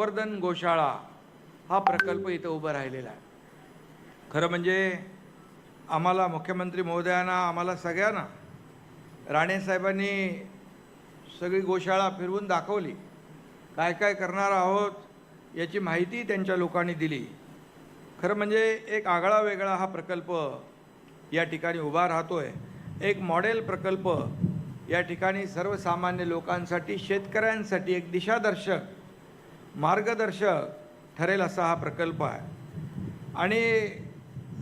गोवर्धन गोशाळा हा प्रकल्प इथं उभा राहिलेला आहे. खरं म्हणजे आम्हाला मुख्यमंत्री महोदयांना आम्हाला सगळ्यांना राणेसाहेबांनी सगळी गोशाळा फिरवून दाखवली. काय काय करणार आहोत याची माहिती त्यांच्या लोकांनी दिली. खरं म्हणजे एक आगळा वेगळा हा प्रकल्प या ठिकाणी उभा राहतो आहे एक मॉडेल प्रकल्प या ठिकाणी सर्वसामान्य लोकांसाठी शेतकऱ्यांसाठी एक दिशादर्शक मार्गदर्शक ठरेल असा हा प्रकल्प आहे. आणि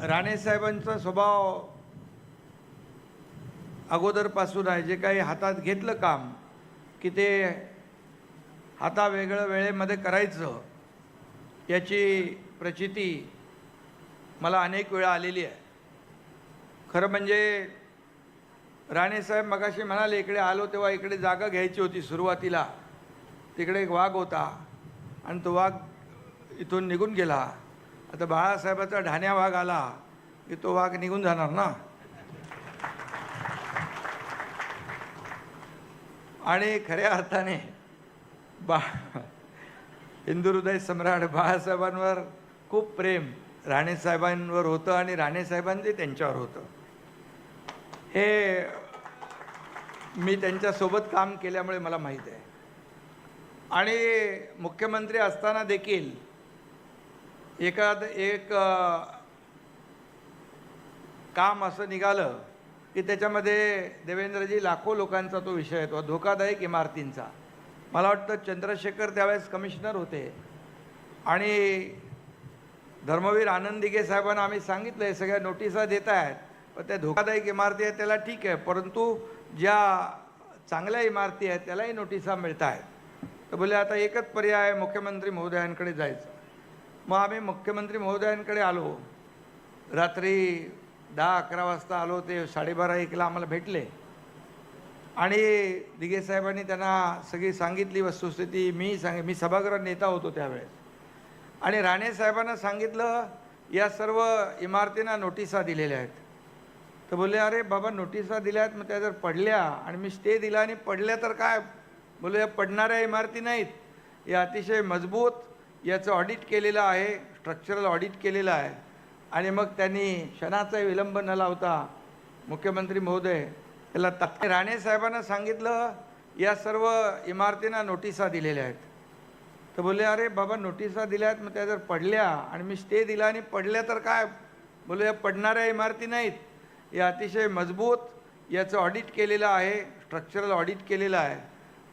राणेसाहेबांचा स्वभाव अगोदरपासून आहे जे काही हातात घेतलं काम की ते हाता वेगळं वेळेमध्ये करायचं याची प्रचिती मला अनेक वेळा आलेली आहे. खरं म्हणजे राणेसाहेब मगाशी म्हणाले इकडे आलो तेव्हा इकडे जागा घ्यायची होती सुरुवातीला. तिकडे एक वाघ होता. आणि तो वाघ इथून निघून गेला. आता बाळासाहेबाचा ढाण्या वाघ आला की तो वाघ निघून जाणार ना? आणि खऱ्या अर्थाने बा हिंदू हृदय सम्राट बाळासाहेबांवर खूप प्रेम राणेसाहेबांवर होतं आणि राणेसाहेबांचे त्यांच्यावर होतं. हे मी त्यांच्यासोबत काम केल्यामुळे मला माहीत आहे. आणि मुख्यमंत्री असताना देखील एखाद एक काम असं निघालं की त्याच्यामध्ये देवेंद्रजी लाखो लोकांचा तो विषय येतो धोकादायक इमारतींचा. मला वाटतं चंद्रशेखर त्यावेळेस कमिशनर होते. आणि धर्मवीर आनंद दिघे साहेबांना आम्ही सांगितलं आहे सगळ्या नोटिसा देत आहेत पण त्या धोकादायक इमारती आहेत त्याला ठीक आहे परंतु ज्या चांगल्या इमारती आहेत त्यालाही नोटिसा मिळत आहेत तर बोले आता एकच पर्याय आहे मुख्यमंत्री महोदयांकडे जायचं. मग आम्ही मुख्यमंत्री महोदयांकडे आलो. रात्री दहा अकरा वाजता आलो ते साडेबारा एकला आम्हाला भेटले. आणि दिघे साहेबांनी त्यांना सगळी सांगितली वस्तुस्थिती. मी सांग मी सभागृह नेता होतो त्यावेळेस. आणि राणे साहेबांना सांगितलं या सर्व इमारतींना नोटिसा दिलेल्या आहेत. तर बोलले अरे बाबा नोटिसा दिल्या आहेत मग त्या जर पडल्या आणि मी स्टे दिला आणि पडल्या तर काय बोलू या पडणाऱ्या इमारती नाहीत. या अतिशय मजबूत याचं ऑडिट केलेलं आहे स्ट्रक्चरल ऑडिट केलेलं आहे. आणि मग त्यांनी क्षणाचा विलंब न लावता मुख्यमंत्री महोदय त्याला तक् राणे साहेबांना सांगितलं या सर्व इमारतींना नोटिसा दिलेल्या आहेत. तर बोलले अरे बाबा नोटिसा दिल्या आहेत मग त्या जर पडल्या आणि मी स्टे दिला आणि पडल्या तर काय? बोलू या पडणाऱ्या इमारती नाहीत. या अतिशय मजबूत याचं ऑडिट केलेलं आहे स्ट्रक्चरल ऑडिट केलेलं आहे.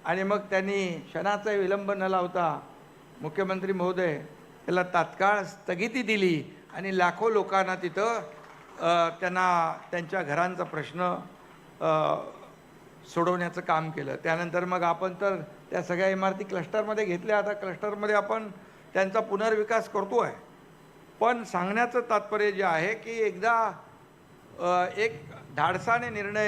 आणि मग त्यांनी क्षणाचा विलंब न लावता मुख्यमंत्री महोदय त्याला तात्काळ स्थगिती दिली आणि लाखो लोकांना तिथं त्यांना त्यांच्या घरांचा प्रश्न सोडवण्याचं काम केलं. त्यानंतर मग आपण तर त्या सगळ्या इमारती क्लस्टरमध्ये घेतल्या. आता क्लस्टरमध्ये आपण त्यांचा पुनर्विकास करतो आहे पण सांगण्याचं तात्पर्य जे आहे की एकदा एक धाडसाने निर्णय